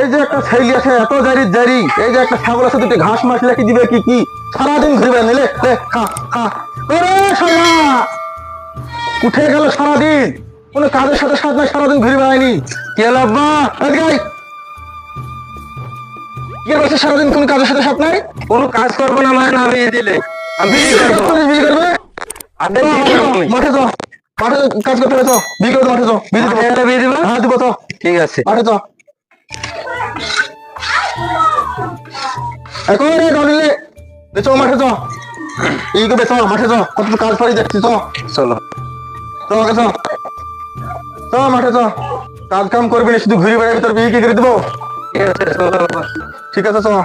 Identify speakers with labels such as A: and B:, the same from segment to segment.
A: এই যে একটা ছেলে আছে এত জারি জারি। এই যে একটা ছাগল আছে দুটি ঘাস মাস লেখি দিবে কি কি? সারাদিন ঘুরবে নিলে খা খা। ওরে শালা উঠে গেল সারাদিন। কোনো কাজের সাথে সাথে না সারাদিন ঘুরে বেড়ায়নি কে আয়। কে বলছে সারাদিন কোন কাজের সাথে সাথে নাই?
B: কোনো কাজ করব না মানে আমি দিলে। আমি বিয়ে করব।
A: মাঠে তো মাঠে কাজ করতে হবে তো। বিয়ে করতে মাঠে তো বিয়ে
B: দিবা?
A: হ্যাঁ দিব তো।
B: ঠিক আছে।
A: মাঠে তো এখন রে মাঠে এই চ মাঠে কত কাজ পারি দেখছি চ
B: চলো।
A: আগে চ চ মাঠে কাজ কাম করবি না শুধু ঘুরে বেড়াবি তোর বিয়ে কি করে দেবো?
B: ঠিক আছে চলো।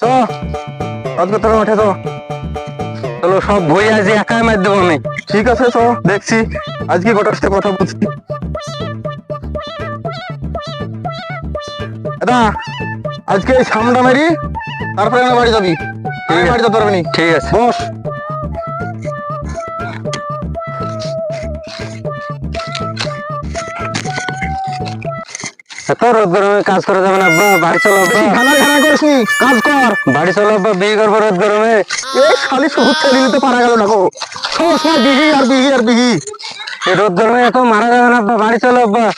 A: চ কাজ করতে হবে মাঠে
B: চলো সব বই আছে একাই মার দেবো আমি।
A: ঠিক আছে চ দেখছি। আজকে গোটার সাথে কথা বলছি? দাদা আজকে এই সামটা মেরি তারপরে আমার বাড়ি যাবি আমি বাড়ি যেতে পারবি নি।
B: ঠিক আছে
A: বস
B: এত রোদ গরমে কাজ করা যাবে না আব্বা বাড়ি চলো আব্বা
A: খানা খানা করিস নি কাজ কর
B: বাড়ি চলো আব্বা বিয়ে করব রোদ গরমে
A: এই খালি সবুজ ছেড়ে নিতে পারা গেল না গো সময় বিহি আর বিহি আর বিহি
B: এই রোদ গরমে এত মারা যাবে না আব্বা বাড়ি চলো আব্বা এ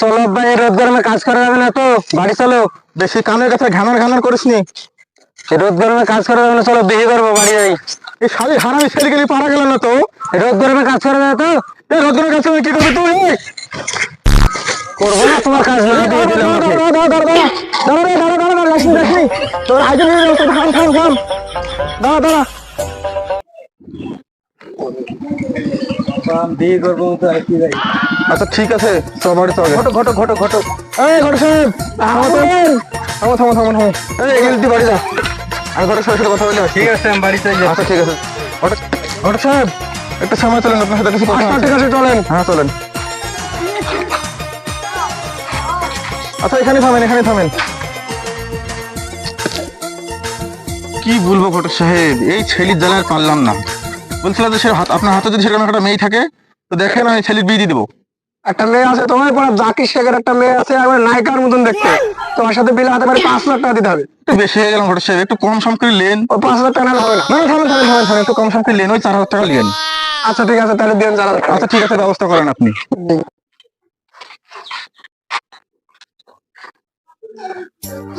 B: চলো এই রোদ গরমে কাজ করা যাবে না তো বাড়ি চলো
A: বেশি কানের কাছে ঘানার ঘানার করিস নি
B: রোদ গরমে কাজ করা যাবে না চলো বিয়ে করব বাড়ি যাই
A: এই শালি হারামি ছেড়ে গেলে পারা গেল না তো
B: রোদ গরমে কাজ করা যাবে তো
A: এই রোদ্রের কাছে কি করবি তুই
B: করব না তোমার কাজ না দিয়ে দিলাম বিয়ে করব তো আর কি ভাই।
A: আচ্ছা ঠিক আছে চল
B: ঘটো ঘটো ঘটো ঘটো।
A: এই ঘটক সাহেব! থামো তো। থামো থামো থামো থামো। এই এগুলো তুই বাড়ি যা। আমি সাহেবের সাথে কথা বলে
B: ঠিক আছে আমি বাড়ি চাই
A: আচ্ছা ঠিক আছে। ঘটক ঘটক সাহেব একটা সময় চলেন আপনার সাথে কিছু কথা
B: আচ্ছা, ঠিক আছে, চলেন।
A: হ্যাঁ চলেন। আচ্ছা এখানে থামেন এখানে থামেন। কি বলব ঘটক সাহেব? এই ছেলির জ্বালায় পারলাম না। বলছিলাম যে সে আপনার হাতে যদি সেরকম একটা মেয়ে থাকে তো দেখেন আমি ছেলির বিয়ে দিয়ে দেবো।
B: একটা মেয়ে আছে তোমার পরে জাকির শেখের একটা মেয়ে আছে একবার নায়িকার মতন দেখতে। তোমার সাথে বিল হাতে পারে পাঁচ লাখ টাকা দিতে হবে।
A: বেশি হয়ে গেলাম সাহেব একটু কম সম করে লেন।
B: ও পাঁচ হাজার টাকা হবে না।
A: না থামেন থামেন থামেন থামেন একটু কম সম করে লেন ওই চার হাজার টাকা লিয়েন
B: আচ্ছা ঠিক আছে তাহলে দিন জানা
A: আচ্ছা ঠিক আছে ব্যবস্থা করেন আপনি।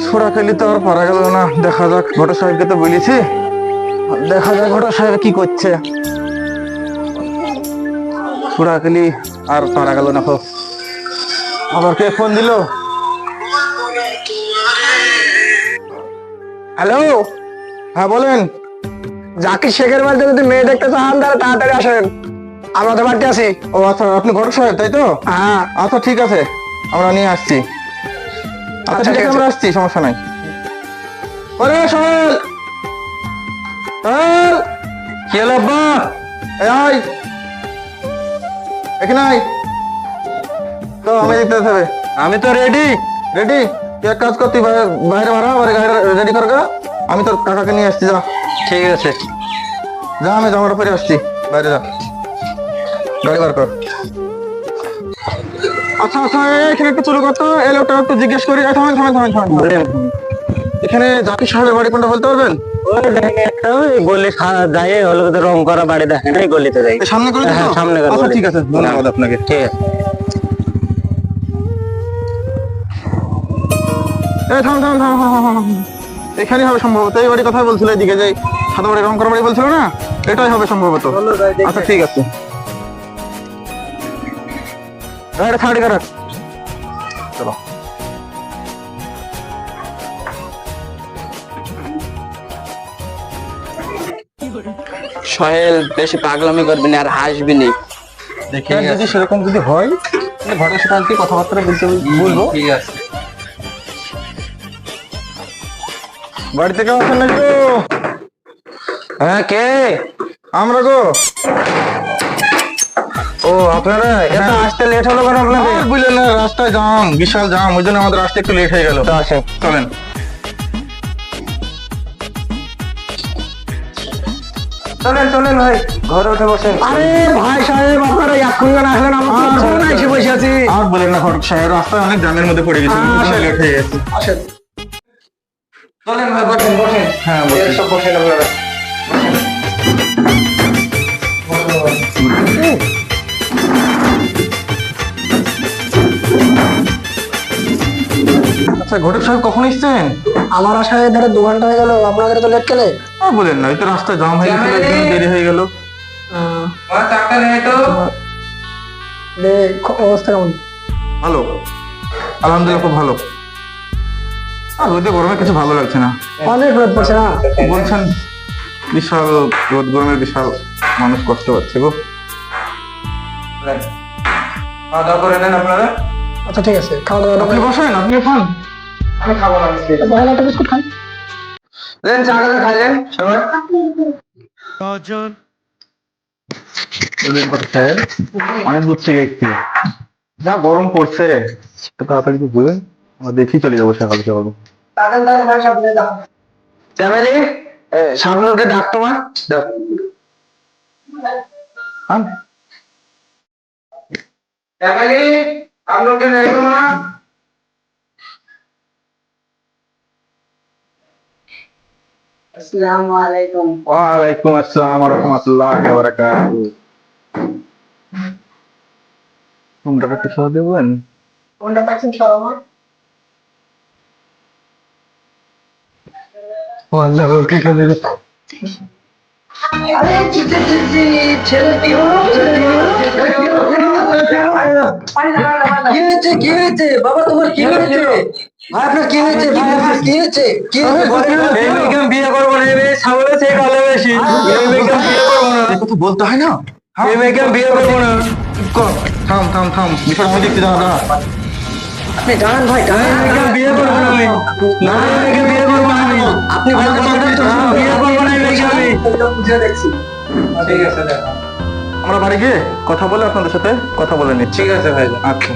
A: ছোড়া খেলি তো আর পারা গেল না দেখা যাক। ঘটক সাহেবকে তো বলেছি। দেখা যাক ঘটক সাহেব কি করছে। খেলি আর পারা গেল না আবার কে ফোন দিল?
B: হ্যালো?
A: হ্যাঁ বলেন।
B: জাকির শেখের বাড়িতে যদি মেয়ে দেখতে চান তাহলে তাড়াতাড়ি আসেন। আমাদের বাড়িতে আছি।
A: ও আচ্ছা আপনি ঘটক সাহেব তাই তো?
B: হ্যাঁ।
A: আচ্ছা ঠিক আছে। আমরা নিয়ে আসছি। আচ্ছা
B: আচ্ছা,
A: ঠিক আছে
B: আছে।
A: আমরা আসছি সমস্যা নাই। ওরে সোহেল!
B: আব্বা?
A: আয়। এখানে আয়। তো আমি দেখতে হবে।
B: আমি তো রেডি
A: রেডি তুই এক কাজ কর তুই বাইরে- বাড়া বাইরে গাড়িটা রেডি কর আমি তোর কাকাকে নিয়ে আসছি যা।
B: ঠিক আছে।
A: যা আমি জামাটা পরে আসছি। বাইরে যা। গাড়ি বার কর। আচ্ছা আচ্ছা এখানে একটু চলে করতো। এই লোকটা একটু জিজ্ঞেস করি। এই, থামেন থামেন থামেন থামেন। এখানে জাকির সাহেবের বাড়ি কোনটা বলতে পারবেন?
B: ওই দেখেন একটা ওই গলি যায় হলো তো রং করা বাড়ি দেখেন এই গলিতে যাই।
A: সামনে করে
B: হ্যাঁ, সামনে গলি।
A: ঠিক আছে ধন্যবাদ আপনাকে।
B: ঠিক আছে।
A: এই থাম থাম থাম থাম, থাম, থাম, থাম। এখানেই হবে সম্ভবত এই বাড়ির কথা বলছিল এদিকে যে সাদা বাড়ি রং করা বাড়ি বলছিল না? এটাই হবে সম্ভবত। আচ্ছা ঠিক আছে। গাড়ি থার্টি কারাক চলো।
C: সোহেল বেশি পাগলামি করবি না আর হাসবি না।
A: দেখে যদি সেরকম যদি হয় তাহলে ঘরের সাথে আজকে কথাবার্তা বলতে বলব?
C: ঠিক আছে।
A: বাড়িতে কেউ আছেন নাকি গো?
B: হ্যাঁ কে?
A: আমরা গো।
B: ও আপনারা এত আসতে লেট হলো কেন আপনাদের?
A: বুঝলেন না রাস্তায় জাম বিশাল জাম ওই জন্য আমাদের আসতে একটু লেট হয়ে গেল।
B: তো আসেন
A: চলেন।
B: চলেন চলেন ভাই ঘরে উঠে বসেন। আরে ভাই সাহেব আপনারা এক্ষুনি আসলেন? আমার
A: আর
B: গেছি
A: আর বলেন না ঘটক সাহেব রাস্তায় অনেক জামের মধ্যে পড়ে গেছি টয়লেট হয়ে গেছে।
B: চলেন ভাই বসেন বসেন।
A: হ্যাঁ বলছি
B: সব বসেন আপনারা।
A: আচ্ছা ঘটক সাহেব কখন এসছেন?
B: আমার আসায় ধরে দু ঘণ্টা হয়ে গেল আপনাদের তো লেট কেলে
A: আর বলেন না এই তো রাস্তায় জাম হয়ে গেছিল দেরি হয়ে গেল।
B: অবস্থা কেমন?
A: ভালো। আলহামদুলিল্লাহ খুব ভালো। আর রোদে গরমে কিছু ভালো লাগছে না।
B: অনেক রোদ পড়ছে না?
A: বলছেন? বিশাল রোদ গরমের বিশাল মানুষ কষ্ট পাচ্ছে গো।
B: খাওয়া দাওয়া করে নেন আপনারা। আচ্ছা ঠিক আছে। খাওয়া দাওয়া
A: আপনি বসেন আপনি খান।
B: আমি খাব না ভালো একটা বিস্কুট খাই। দেন চা করে খাইলেন সবাই। কজন?
A: অনেক দূর থেকে একটু। যা গরম পড়ছে সেটা তাড়াতাড়ি বুঝে আমরা দেখি চলে যাব সকাল সকাল
B: ফ্যামিলি সামনে উঠে ঢাক তোমার? ফ্যামিলি
A: সামনে উঠে তোমার Assalamualaikum. Waalaikumsalam warahmatullahi
B: wabarakatuh. Om berapa
A: episode bun? Om
B: berapa episode bun? Wallah, ini. Ayo, cuci cuci-cuci, cuci কি হয়েছে? কি হয়েছে? বাবা তোমার কি হয়েছে? ভাই আপনার কি হয়েছে? ভাই আপনার কি হয়েছে? কি হয়েছে?
A: এই মেয়েকে আমি বিয়ে করব না থেকে ভালোবাসি বিয়ে করব না। বলতে হয় না। এই বিয়ে করব না। থাম থাম থাম। বিষয় আমি দেখছি দাঁড়া দাঁড়া।
B: আপনি দাঁড়ান ভাই
A: বিয়ে করব না আমি। না বিয়ে করব না আমি।
B: আপনি ভালো কথা
A: বিয়ে করব না আমি
B: বুঝে দেখছি ঠিক আছে
A: আমরা বাড়ি গিয়ে কথা বলে আপনাদের সাথে কথা বলে নিচ্ছি।
B: ঠিক আছে ভাই
A: আচ্ছা।